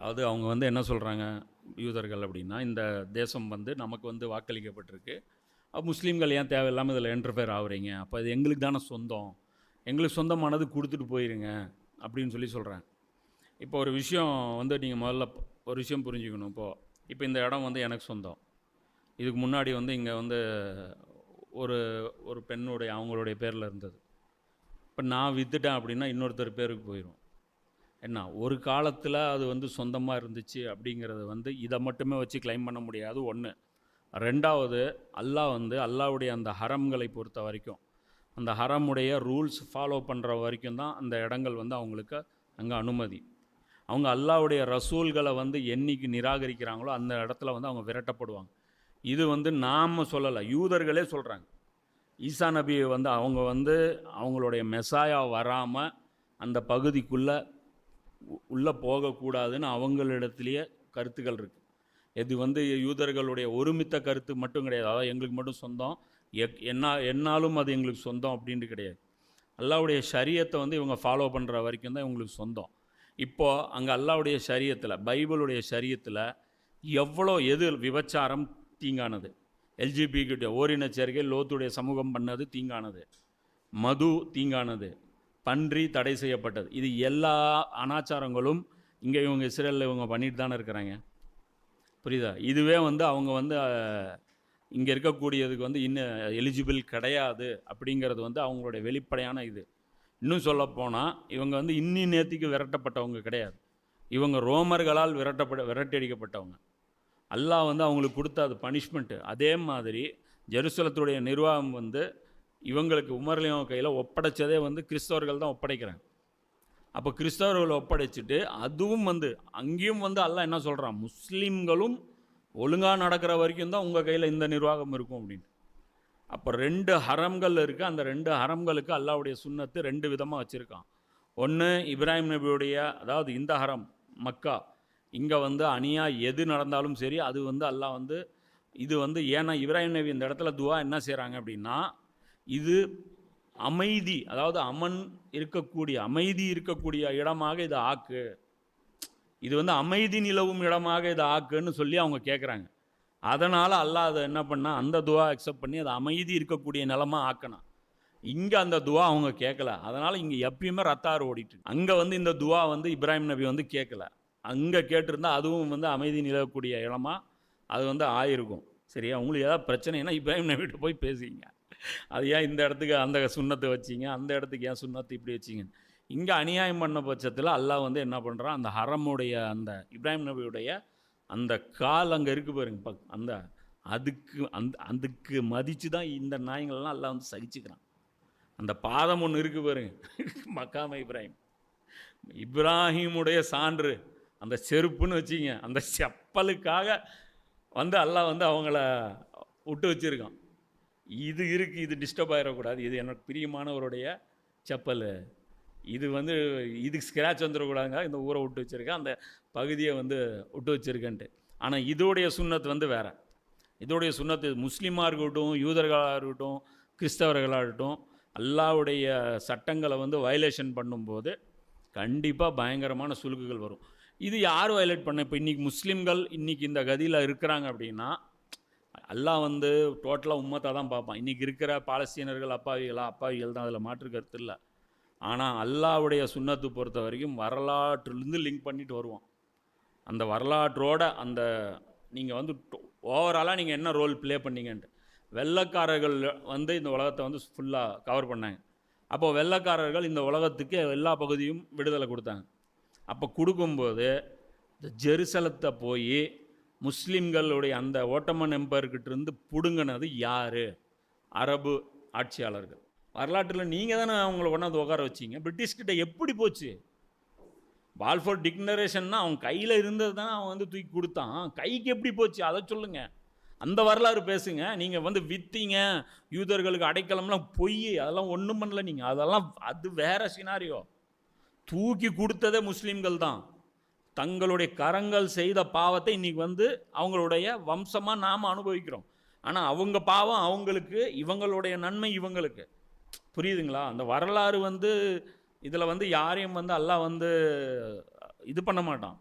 அதாவது அவங்க வந்து என்ன சொல்கிறாங்க யூதர்கள் அப்படின்னா இந்த தேசம் வந்து நமக்கு வந்து வாக்களிக்கப்பட்டிருக்கு. முஸ்லீம்கள் ஏன் தேவையில்லாமல் இதில் என்டர்ஃபேர் ஆகுறீங்க? அப்போ இது எங்களுக்கு தானே சொந்தம். எங்களுக்கு சொந்தமானது கொடுத்துட்டு போயிருங்க அப்படின்னு சொல்லி சொல்கிறாங்க இப்போ ஒரு விஷயம் வந்து நீங்கள் முதல்ல ஒரு விஷயம் புரிஞ்சுக்கணும் இப்போது இப்போ இந்த இடம் வந்து எனக்கு சொந்தம். இதுக்கு முன்னாடி வந்து இங்கே வந்து ஒரு ஒரு பெண்ணுடைய அவங்களுடைய பேரில் இருந்தது. இப்போ நான் விற்றுட்டேன் அப்படின்னா இன்னொருத்தர் பேருக்கு போயிடும் என்ன ஒரு காலத்தில் அது வந்து சொந்தமாக இருந்துச்சு அப்படிங்கிறது வந்து இதை மட்டுமே வச்சு க்ளைம் பண்ண முடியாது ஒன்று ரெண்டாவது அல்லாஹ் வந்து அல்லாவுடைய அந்த ஹரம்களை பொறுத்த வரைக்கும் அந்த ஹரமுடைய ரூல்ஸ் ஃபாலோ பண்ணுற வரைக்கும் தான் அந்த இடங்கள் வந்து அவங்களுக்கு அங்கே அனுமதி. அவங்க அல்லாஹ்வுடைய ரசூல்களை வந்து என்னைக்கு நிராகரிக்கிறாங்களோ அந்த இடத்துல வந்து அவங்க விரட்டப்படுவாங்க. இது வந்து நாம் சொல்லலை யூதர்களே சொல்கிறாங்க ஈசா நபி வந்து அவங்க வந்து அவங்களுடைய மெசாயா வராமல் அந்த பகுதிக்குள்ளே உள்ளே போகக்கூடாதுன்னு அவங்களிடத்துலேயே கருத்துக்கள் இருக்குது இது வந்து யூதர்களுடைய ஒருமித்த கருத்து மட்டும் கிடையாது. அதாவது எங்களுக்கு மட்டும் சொந்தம். எக் என்ன என்னாலும் அது எங்களுக்கு சொந்தம் அப்படின்ட்டு கிடையாது. அல்லாவுடைய சரியத்தை வந்து இவங்க ஃபாலோ பண்ணுற வரைக்கும் தான் இவங்களுக்கு சொந்தம். இப்போது அங்கே அல்லாவுடைய சரியத்தில் பைபிளுடைய சரியத்தில் எவ்வளோ எது விபச்சாரம் தீங்கானது? எல்ஜிபிகிட்ட ஓரின சேர்க்கை லோத்துடைய சமூகம் பண்ணது தீங்கானது. மது தீங்கானது. பன்றி தடை செய்யப்பட்டது. இது எல்லா அனாச்சாரங்களும் இங்கே இவங்க இஸ்ரேலில் இவங்க பண்ணிட்டு தானே இருக்கிறாங்க. புரியுதா? இதுவே வந்து அவங்க வந்து இங்கே இருக்கக்கூடியதுக்கு வந்து இன்னும் எலிஜிபிள் கிடையாது அப்படிங்கிறது வந்து அவங்களுடைய வெளிப்படையான இது. இன்னும் சொல்லப்போனால் இவங்க வந்து இன்னி நேத்திக்கு விரட்டப்பட்டவங்க கிடையாது. இவங்க ரோமர்களால் விரட்டப்பட விரட்டடிக்கப்பட்டவங்க அல்லாஹ் வந்து அவங்களுக்கு கொடுத்த அது பனிஷ்மெண்ட்டு. அதே மாதிரி ஜெருசலத்துடைய நிர்வாகம் வந்து இவங்களுக்கு உமர்லியம் கையில் ஒப்படைச்சதே வந்து கிறிஸ்தவர்கள் தான் ஒப்படைக்கிறாங்க. அப்போ கிறிஸ்தவர்களை ஒப்படைச்சிட்டு அதுவும் வந்து அங்கேயும் வந்து அல்லாஹ் என்ன சொல்கிறான் முஸ்லீம்களும் ஒழுங்காக நடக்கிற வரைக்கும் தான் உங்கள் கையில் இந்த நிர்வாகம் இருக்கும் அப்படின்னு. அப்போ ரெண்டு ஹரம்கள் இருக்குது அந்த ரெண்டு ஹரம்களுக்கு அல்லாவுடைய சுண்ணத்து ரெண்டு விதமாக வச்சுருக்கான். ஒன்று இப்ராஹிம் நபியுடைய அதாவது இந்த ஹரம் மக்கா. இங்கே வந்து அணியாக எது நடந்தாலும் சரி அது வந்து அல்லாஹ் வந்து இது வந்து ஏன்னா இப்ராஹிம் நபி இந்த இடத்துல துவா என்ன செய்கிறாங்க அப்படின்னா இது அமைதி அதாவது அமன் இருக்கக்கூடிய அமைதி இருக்கக்கூடிய இடமாக இதை ஆக்கு. இது வந்து அமைதி நிலவும் இடமாக இதை ஆக்குன்னு சொல்லி அவங்க கேட்குறாங்க அதனால் அல்லாஹ் அதை என்ன பண்ணால் அந்த துவா அக்செப்ட் பண்ணி அதை அமைதி இருக்கக்கூடிய நிலமாக ஆக்கணும் இங்கே அந்த துவா அவங்க கேட்கல அதனால் இங்கே எப்பயுமே ரத்தாறு ஓடிட்டு அங்கே வந்து இந்த துவா வந்து இப்ராஹிம் நபி வந்து கேட்கல அங்கே கேட்டிருந்தா அதுவும் வந்து அமைதி நிலவக்கூடிய இடமா அது வந்து ஆயிருக்கும். சரியா? உங்களுக்கு ஏதாவது பிரச்சனைனா இப்ராஹிம் நபிகிட்ட போய் பேசுவீங்க. அது ஏன் இந்த இடத்துக்கு அந்த சுண்ணத்தை வச்சீங்க? அந்த இடத்துக்கு ஏன் சுண்ணத்தை இப்படி வச்சீங்க? இங்கே அநியாயம் பண்ண பட்சத்தில் அல்லாஹ் வந்து என்ன பண்ணுறான் அந்த ஹரமுடைய அந்த இப்ராஹிம் நபியுடைய அந்த கால் அங்கே இருக்கு பாருங்க பக் அந்த அதுக்கு அந்த அதுக்கு மதித்து தான் இந்த நாய்ங்களெல்லாம் எல்லாம் வந்து சகிச்சுக்கிறான். அந்த பாதம் ஒன்று இருக்குது பாருங்க மக்காம இப்ராஹிம். இப்ராஹிமுடைய சான்று அந்த செருப்புன்னு வச்சிங்க அந்த செப்பலுக்காக வந்து அல்லாஹ் வந்து அவங்கள விட்டு வச்சுருக்கான். இது இருக்குது இது டிஸ்டர்ப் ஆகிடக்கூடாது இது எனக்கு பிரியமானவருடைய செப்பல். இது வந்து இதுக்கு ஸ்க்ராட்ச் வந்துடக்கூடாதுங்க இந்த ஊரை விட்டு வச்சுருக்கேன். அந்த பகுதியை வந்து விட்டு வச்சுருக்கேன்ட்டு. ஆனால் இதோடைய சுண்ணத்து வந்து வேறு. இதோடைய சுண்ணத்து முஸ்லீமாக இருக்கட்டும் யூதர்களாக இருக்கட்டும் கிறிஸ்தவர்களாக இருக்கட்டும் அல்லாவுடைய சட்டங்களை வந்து வயலேஷன் பண்ணும்போது கண்டிப்பாக பயங்கரமான சுலுக்குகள் வரும். இது யார் வயலேட் பண்ண? இப்போ இன்றைக்கி முஸ்லீம்கள் இன்றைக்கி இந்த கதியில் இருக்கிறாங்க அப்படின்னா எல்லாம் வந்து டோட்டலாக உம்மத்தை தான் பார்ப்பான். இன்றைக்கி இருக்கிற பாலஸ்தீனர்கள் அப்பாவிகளா அப்பாவிகள் தான் அதில் மாற்று கருத்து இல்லை. ஆனால் அல்லாவுடைய சுண்ணத்து பொறுத்த வரைக்கும் வரலாற்றுலேருந்து லிங்க் பண்ணிட்டு வருவோம் அந்த வரலாற்றோட அந்த நீங்கள் வந்து ஓவராலாக நீங்கள் என்ன ரோல் ப்ளே பண்ணீங்கன்ட்டு. வெள்ளைக்காரர்கள் வந்து இந்த உலகத்தை வந்து ஃபுல்லாக கவர் பண்ணாங்க. அப்போது வெள்ளக்காரர்கள் இந்த உலகத்துக்கு எல்லா பகுதியும் விடுதலை கொடுத்தாங்க. அப்போ கொடுக்கும்போது இந்த ஜெருசலத்தை போய் முஸ்லீம்களுடைய அந்த ஓட்டமன் எம்பர்கிட்ட இருந்து பிடுங்கினது யார்? அரபு ஆட்சியாளர்கள். வரலாற்றில் நீங்கள் தானே அவங்கள கொண்டாந்து உட்கார வச்சீங்க. பிரிட்டிஷ்கிட்ட எப்படி போச்சு? பால்ஃபோர் டிக்னரேஷன்னா அவன் கையில் இருந்தது தான் அவன் வந்து தூக்கி கொடுத்தான். கைக்கு எப்படி போச்சு? அதை சொல்லுங்கள் அந்த வரலாறு பேசுங்க. நீங்கள் வந்து விற்றீங்க யூதர்களுக்கு அடைக்கலம்லாம் பொய். அதெல்லாம் ஒன்றும் பண்ணல நீங்கள் அதெல்லாம் அது வேற சினாரியோ தூக்கி கொடுத்ததே முஸ்லீம்கள் தான். தங்களுடைய கரங்கள் செய்த பாவத்தை இன்றைக்கி வந்து அவங்களுடைய வம்சமாக நாம் அனுபவிக்கிறோம். ஆனால் அவங்க பாவம் அவங்களுக்கு இவங்களுடைய நன்மை இவங்களுக்கு. புரியுதுங்களா? அந்த வரலாறு வந்து இதில் வந்து யாரையும் வந்து அல்லாஹ் வந்து இது பண்ண மாட்டான்.